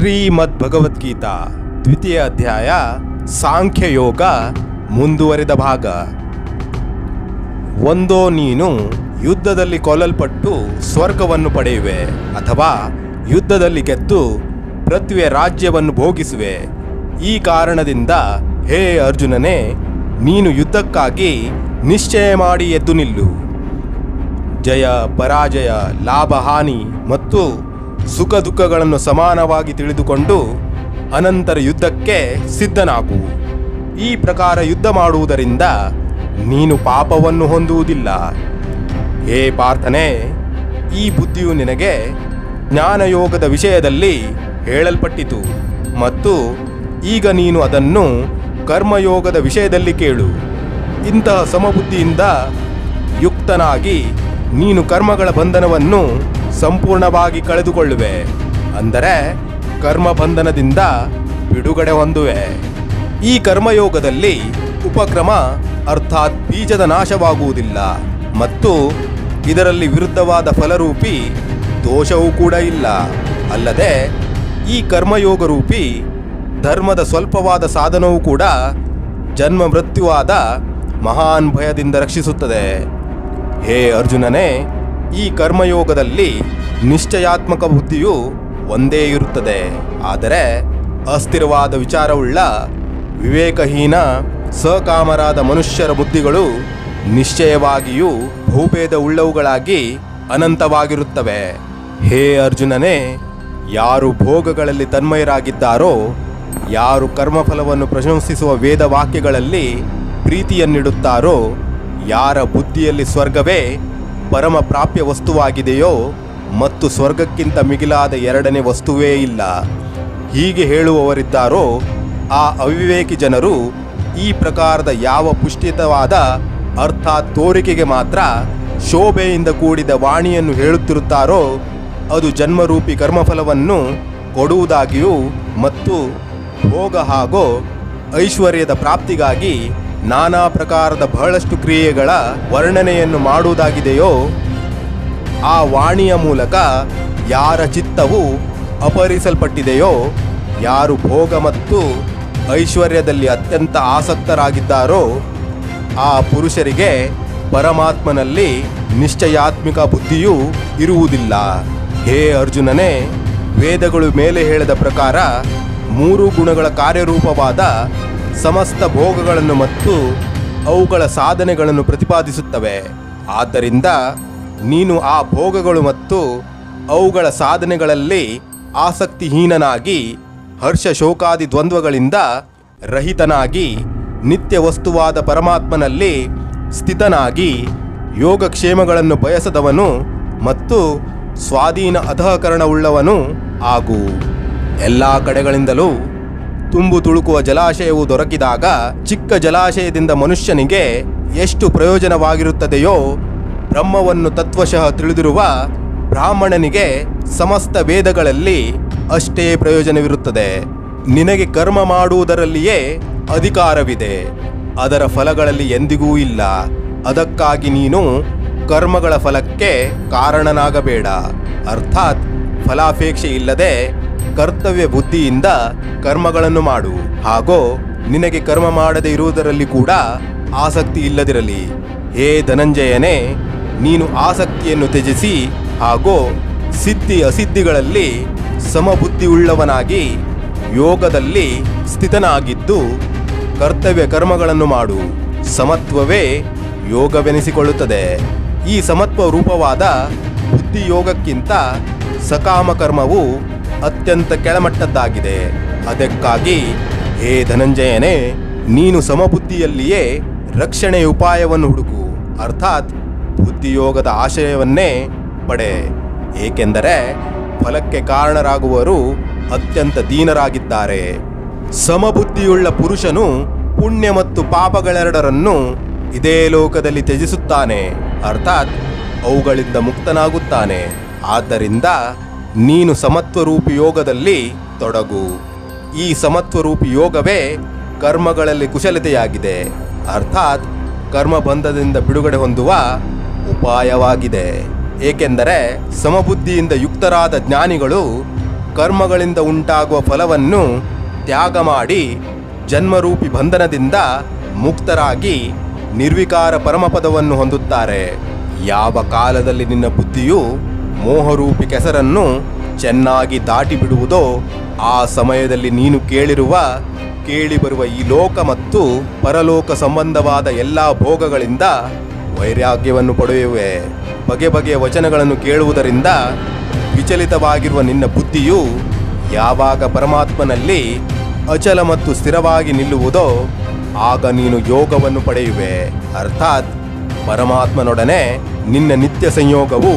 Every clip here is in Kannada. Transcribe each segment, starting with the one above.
ಶ್ರೀಮದ್ ಭಗವದ್ಗೀತಾ ದ್ವಿತೀಯ ಅಧ್ಯಾಯ, ಸಾಂಖ್ಯಯೋಗ, ಮುಂದುವರಿದ ಭಾಗ. ಒಂದೋ ನೀನು ಯುದ್ಧದಲ್ಲಿ ಕೊಲ್ಲಲ್ಪಟ್ಟು ಸ್ವರ್ಗವನ್ನು ಪಡೆಯುವೆ ಅಥವಾ ಯುದ್ಧದಲ್ಲಿ ಗೆದ್ದು ಪೃಥ್ವಿಯ ರಾಜ್ಯವನ್ನು ಭೋಗಿಸುವೆ. ಈ ಕಾರಣದಿಂದ ಹೇ ಅರ್ಜುನನೇ, ನೀನು ಯುದ್ಧಕ್ಕಾಗಿ ನಿಶ್ಚಯ ಮಾಡಿ ಎದ್ದು ನಿಲ್ಲು. ಜಯ, ಪರಾಜಯ ಲಾಭ ಹಾನಿ ಮತ್ತು ಸುಖ ದುಃಖಗಳನ್ನು ಸಮಾನವಾಗಿ ತಿಳಿದುಕೊಂಡು ಅನಂತರ ಯುದ್ಧಕ್ಕೆ ಸಿದ್ಧನಾಗು. ಈ ಪ್ರಕಾರ ಯುದ್ಧ ಮಾಡುವುದರಿಂದ ನೀನು ಪಾಪವನ್ನು ಹೊಂದುವುದಿಲ್ಲ. ಹೇ ಪಾರ್ಥನೆ, ಈ ಬುದ್ಧಿಯು ನಿನಗೆ ಜ್ಞಾನಯೋಗದ ವಿಷಯದಲ್ಲಿ ಹೇಳಲ್ಪಟ್ಟಿತು ಮತ್ತು ಈಗ ನೀನು ಅದನ್ನು ಕರ್ಮಯೋಗದ ವಿಷಯದಲ್ಲಿ ಕೇಳು. ಇಂತಹ ಸಮಬುದ್ಧಿಯಿಂದ ಯುಕ್ತನಾಗಿ ನೀನು ಕರ್ಮಗಳ ಬಂಧನವನ್ನು ಸಂಪೂರ್ಣವಾಗಿ ಕಳೆದುಕೊಳ್ಳುವೆ. ಅಂದರೆ ಕರ್ಮ ಬಂಧನದಿಂದ ಬಿಡುಗಡೆ ಹೊಂದುವೆ. ಈ ಕರ್ಮಯೋಗದಲ್ಲಿ ಉಪಕ್ರಮ ಅರ್ಥಾತ್ ಬೀಜದ ನಾಶವಾಗುವುದಿಲ್ಲ. ಮತ್ತು ಇದರಲ್ಲಿ ವಿರುದ್ಧವಾದ ಫಲರೂಪಿ ದೋಷವೂ ಕೂಡ ಇಲ್ಲ. ಅಲ್ಲದೆ ಈ ಕರ್ಮಯೋಗ ರೂಪಿ ಧರ್ಮದ ಸ್ವಲ್ಪವಾದ ಸಾಧನವೂ ಕೂಡ ಜನ್ಮ ಮೃತ್ಯುವಾದ ಮಹಾನ್ ಭಯದಿಂದ ರಕ್ಷಿಸುತ್ತದೆ. ಹೇ ಅರ್ಜುನನೇ ಈ ಕರ್ಮಯೋಗದಲ್ಲಿ ನಿಶ್ಚಯಾತ್ಮಕ ಬುದ್ಧಿಯು ಒಂದೇ ಇರುತ್ತದೆ. ಆದರೆ ಅಸ್ಥಿರವಾದ ವಿಚಾರವುಳ್ಳ ವಿವೇಕಹೀನ ಸಕಾಮರಾದ ಮನುಷ್ಯರ ಬುದ್ಧಿಗಳು ನಿಶ್ಚಯವಾಗಿಯೂ ಭೂಭೇದ ಉಳ್ಳವುಗಳಾಗಿ ಅನಂತವಾಗಿರುತ್ತವೆ. ಹೇ ಅರ್ಜುನನೇ, ಯಾರು ಭೋಗಗಳಲ್ಲಿ ತನ್ಮಯರಾಗಿದ್ದಾರೋ, ಯಾರು ಕರ್ಮಫಲವನ್ನು ಪ್ರಶಂಸಿಸುವ ವೇದವಾಕ್ಯಗಳಲ್ಲಿ ಪ್ರೀತಿಯನ್ನಿಡುತ್ತಾರೋ, ಯಾರ ಬುದ್ಧಿಯಲ್ಲಿ ಸ್ವರ್ಗವೇ ಪರಮ ಪ್ರಾಪ್ಯ ವಸ್ತುವಾಗಿದೆಯೋ ಮತ್ತು ಸ್ವರ್ಗಕ್ಕಿಂತ ಮಿಗಿಲಾದ ಎರಡನೇ ವಸ್ತುವೇ ಇಲ್ಲ. ಹೀಗೆ ಹೇಳುವವರಿದ್ದಾರೋ ಆ ಅವಿವೇಕಿ ಜನರು ಈ ಪ್ರಕಾರದ ಯಾವ ಪುಷ್ಟಿತವಾದ ಅರ್ಥಾತ್ ತೋರಿಕೆಗೆ ಮಾತ್ರ ಶೋಭೆಯಿಂದ ಕೂಡಿದ ವಾಣಿಯನ್ನು ಹೇಳುತ್ತಿರುತ್ತಾರೋ ಅದು ಜನ್ಮರೂಪಿ ಕರ್ಮಫಲವನ್ನು ಕೊಡುವುದಾಗಿಯೂ ಮತ್ತು ಭೋಗ ಹಾಗೂ ಐಶ್ವರ್ಯದ ಪ್ರಾಪ್ತಿಗಾಗಿ ನಾನಾ ಪ್ರಕಾರದ ಬಹಳಷ್ಟು ಕ್ರಿಯೆಗಳ ವರ್ಣನೆಯನ್ನು ಮಾಡುವುದಾಗಿದೆಯೋ, ಆ ವಾಣಿಯ ಮೂಲಕ ಯಾರ ಚಿತ್ತವು ಅಪಹರಿಸಲ್ಪಟ್ಟಿದೆಯೋ, ಯಾರು ಭೋಗ ಮತ್ತು ಐಶ್ವರ್ಯದಲ್ಲಿ ಅತ್ಯಂತ ಆಸಕ್ತರಾಗಿದ್ದಾರೋ, ಆ ಪುರುಷರಿಗೆ ಪರಮಾತ್ಮನಲ್ಲಿ ನಿಶ್ಚಯಾತ್ಮಿಕ ಬುದ್ಧಿಯೂ ಇರುವುದಿಲ್ಲ. ಹೇ ಅರ್ಜುನನೇ, ವೇದಗಳು ಮೇಲೆ ಹೇಳಿದ ಪ್ರಕಾರ ಮೂರು ಗುಣಗಳ ಕಾರ್ಯರೂಪವಾದ ಸಮಸ್ತ ಭೋಗಗಳನ್ನು ಮತ್ತು ಅವುಗಳ ಸಾಧನೆಗಳನ್ನು ಪ್ರತಿಪಾದಿಸುತ್ತವೆ. ಆದ್ದರಿಂದ ನೀನು ಆ ಭೋಗಗಳು ಮತ್ತು ಅವುಗಳ ಸಾಧನೆಗಳಲ್ಲಿ ಆಸಕ್ತಿಹೀನನಾಗಿ ಹರ್ಷ ಶೋಕಾದಿ ದ್ವಂದ್ವಗಳಿಂದ ರಹಿತನಾಗಿ, ನಿತ್ಯ ವಸ್ತುವಾದ ಪರಮಾತ್ಮನಲ್ಲಿ ಸ್ಥಿತನಾಗಿ ಯೋಗಕ್ಷೇಮಗಳನ್ನು ಬಯಸದವನು ಮತ್ತು ಸ್ವಾಧೀನ ಅಧಃಕರಣವುಳ್ಳವನು ಆಗು. ಎಲ್ಲ ಕಡೆಗಳಿಂದಲೂ ತುಂಬು ತುಳುಕುವ ಜಲಾಶಯವು ದೊರಕಿದಾಗ ಚಿಕ್ಕ ಜಲಾಶಯದಿಂದ ಮನುಷ್ಯನಿಗೆ ಎಷ್ಟು ಪ್ರಯೋಜನವಾಗಿರುತ್ತದೆಯೋ ಬ್ರಹ್ಮವನ್ನು ತತ್ವಶಃ ತಿಳಿದಿರುವ ಬ್ರಾಹ್ಮಣನಿಗೆ ಸಮಸ್ತ ವೇದಗಳಲ್ಲಿ ಅಷ್ಟೇ ಪ್ರಯೋಜನವಿರುತ್ತದೆ. ನಿನಗೆ ಕರ್ಮ ಮಾಡುವುದರಲ್ಲಿಯೇ ಅಧಿಕಾರವಿದೆ. ಅದರ ಫಲಗಳಲ್ಲಿ ಎಂದಿಗೂ ಇಲ್ಲ. ಅದಕ್ಕಾಗಿ ನೀನು ಕರ್ಮಗಳ ಫಲಕ್ಕೆ ಕಾರಣನಾಗಬೇಡ. ಅರ್ಥಾತ್ ಫಲಾಪೇಕ್ಷೆ ಇಲ್ಲದೆ ಕರ್ತವ್ಯ ಬುದ್ಧಿಯಿಂದ ಕರ್ಮಗಳನ್ನು ಮಾಡು. ಹಾಗೂ ನಿನಗೆ ಕರ್ಮ ಮಾಡದೇ ಇರುವುದರಲ್ಲಿ ಕೂಡ ಆಸಕ್ತಿ ಇಲ್ಲದಿರಲಿ. ಹೇ ಧನಂಜಯನೇ, ನೀನು ಆಸಕ್ತಿಯನ್ನು ತ್ಯಜಿಸಿ ಹಾಗೂ ಸಿದ್ಧಿ ಅಸಿದ್ಧಿಗಳಲ್ಲಿ ಸಮಬುದ್ಧಿಯುಳ್ಳವನಾಗಿ ಯೋಗದಲ್ಲಿ ಸ್ಥಿತನಾಗಿದ್ದು ಕರ್ತವ್ಯ ಕರ್ಮಗಳನ್ನು ಮಾಡು. ಸಮತ್ವವೇ ಯೋಗವೆನಿಸಿಕೊಳ್ಳುತ್ತದೆ. ಈ ಸಮತ್ವ ರೂಪವಾದ ಬುದ್ಧಿಯೋಗಕ್ಕಿಂತ ಸಕಾಮ ಕರ್ಮವು ಅತ್ಯಂತ ಕೆಳಮಟ್ಟದ್ದಾಗಿದೆ. ಅದಕ್ಕಾಗಿ, ಹೇ ಧನಂಜಯನೇ, ನೀನು ಸಮಬುದ್ಧಿಯಲ್ಲಿಯೇ ರಕ್ಷಣೆಯ ಉಪಾಯವನ್ನು ಹುಡುಕು. ಅರ್ಥಾತ್, ಬುದ್ಧಿಯೋಗದ ಆಶಯವನ್ನೇ ಪಡೆ. ಏಕೆಂದರೆ, ಫಲಕ್ಕೆ ಕಾರಣರಾಗುವರು ಅತ್ಯಂತ ದೀನರಾಗಿದ್ದಾರೆ. ಸಮಬುದ್ಧಿಯುಳ್ಳ ಪುರುಷನು ಪುಣ್ಯ ಮತ್ತು ಪಾಪಗಳೆರಡರನ್ನು ಇದೇ ಲೋಕದಲ್ಲಿ ತ್ಯಜಿಸುತ್ತಾನೆ. ಅರ್ಥಾತ್, ಅವುಗಳಿಂದ ಮುಕ್ತನಾಗುತ್ತಾನೆ. ಆದ್ದರಿಂದ ನೀನು ಸಮತ್ವರೂಪಿ ಯೋಗದಲ್ಲಿ ತೊಡಗು. ಈ ಸಮತ್ವರೂಪಿ ಯೋಗವೇ ಕರ್ಮಗಳಲ್ಲಿ ಕುಶಲತೆಯಾಗಿದೆ. ಅರ್ಥಾತ್ ಕರ್ಮಬಂಧದಿಂದ ಬಿಡುಗಡೆ ಹೊಂದುವ ಉಪಾಯವಾಗಿದೆ. ಏಕೆಂದರೆ ಸಮಬುದ್ಧಿಯಿಂದ ಯುಕ್ತರಾದ ಜ್ಞಾನಿಗಳು ಕರ್ಮಗಳಿಂದ ಉಂಟಾಗುವ ಫಲವನ್ನು ತ್ಯಾಗ ಮಾಡಿ ಜನ್ಮರೂಪಿ ಬಂಧನದಿಂದ ಮುಕ್ತರಾಗಿ ನಿರ್ವಿಕಾರ ಪರಮಪದವನ್ನು ಹೊಂದುತ್ತಾರೆ. ಯಾವ ಕಾಲದಲ್ಲಿ ನಿನ್ನ ಬುದ್ಧಿಯು ಮೋಹರೂಪಿ ಕೆಸರನ್ನು ಚೆನ್ನಾಗಿ ದಾಟಿ ಬಿಡುವುದೋ ಆ ಸಮಯದಲ್ಲಿ ನೀನು ಕೇಳಿರುವ, ಕೇಳಿಬರುವ ಈ ಲೋಕ ಮತ್ತು ಪರಲೋಕ ಸಂಬಂಧವಾದ ಎಲ್ಲ ಭೋಗಗಳಿಂದ ವೈರಾಗ್ಯವನ್ನು ಪಡೆಯುವೆ. ಬಗೆ ಬಗೆಯ ವಚನಗಳನ್ನು ಕೇಳುವುದರಿಂದ ವಿಚಲಿತವಾಗಿರುವ ನಿನ್ನ ಬುದ್ಧಿಯು ಯಾವಾಗ ಪರಮಾತ್ಮನಲ್ಲಿ ಅಚಲ ಮತ್ತು ಸ್ಥಿರವಾಗಿ ನಿಲ್ಲುವುದೋ ಆಗ ನೀನು ಯೋಗವನ್ನು ಪಡೆಯುವೆ. ಅರ್ಥಾತ್ ಪರಮಾತ್ಮನೊಡನೆ ನಿನ್ನ ನಿತ್ಯ ಸಂಯೋಗವು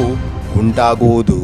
ഉണ്ടാകൂതു